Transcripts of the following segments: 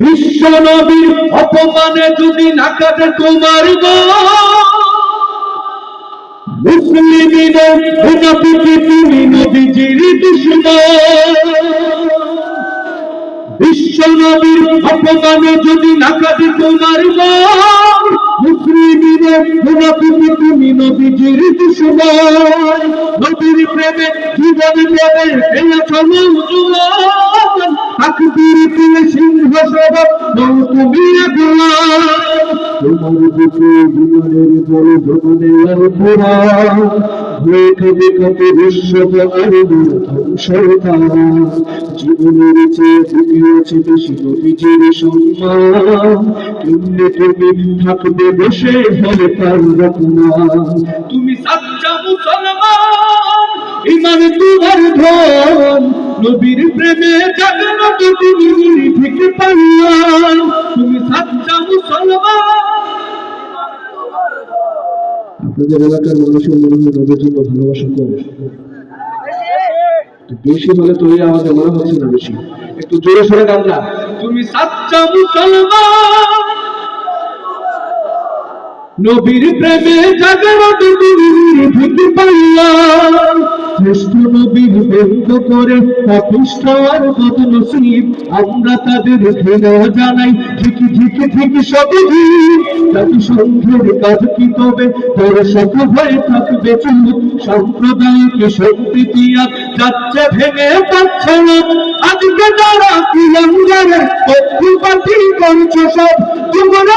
বিশ্ব নবীর অপমানে যদি না কাটে তোমার মুসলিমিনের অপমানে যদি না কাটে তোমার মুসলিমিনের মুনাফিকি তুমি নবীজির দুশ্মন। নবীর প্রেমে, জীবন প্রেমে এলা চলো তাকবীর তুলে সিংহ বুকে জীবনের নবীজির সম্মান। তুমি থাকবে বসে হলে পারবে না তুমি ইমান তোমার ধন। নবীর প্রেমে জাগ্রত তুমি ঠিক তুমি সাচ্চা মুসলমান। আপনাদের এলাকার মানুষের মনে হয় নবীর জন্য ভালোবাসা কম। বেশি হলে তো আমাদের মনে হচ্ছে না বেশি। একটু জোরে সরে গান না তুমি সাচ্চা মুসলমান। নবীর প্রেমে ঠিক পাইলা শ্রেষ্ঠ নবীর ব্যঙ্গ করে অপুষ্ট আর বদনসিব। আমরা তাদের জানাই। ঠিক ঠিক। ঠিক সবই কাজ কি তবে? হয়ে যাচ্ছে ভেঙে যাচ্ছে না। আজকে যারা কি করছে সব তোমরা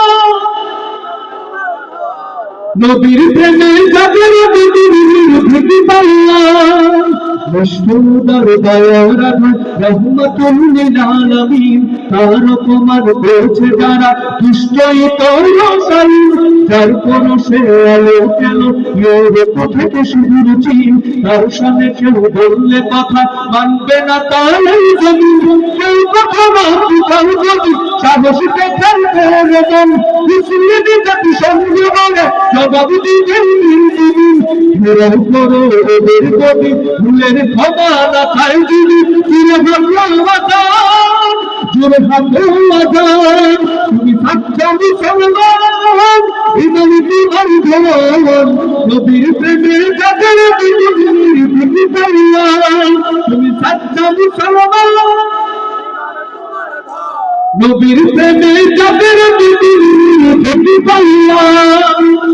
নবীর প্রেমে যাদের দিদি ভিকি পাইয়া? মশহুদার দরবার রহমতুল লিল আলামিন, তার কুমার বলছে যারা দুষ্টই তোর সাই যার পরশে আলো কেন? ইউরোপ থেকে সুদূর চীন। সামনে কেউ বললে কথা মানবে না এই জমিন কেউ কথা না পিতাল যদি সাহস দেখাবে রেজন মুসলিম জাতি সঙ্গে বলে, জবাব দিবেন দিন ঘেরাও করো ওদের কবি, ফুলের ক্ষমা না খাই দিবি ফিরে ভাবলাম জোরে ভাবলাম তুমি সাচ্চা মুসলমান তোমার ধন নবীর প্রেমে যাদের দিদি পাইলাম তুমি সাচ্চা মুসলমান নবীর প্রেমে যাদের দিদি পাইলাম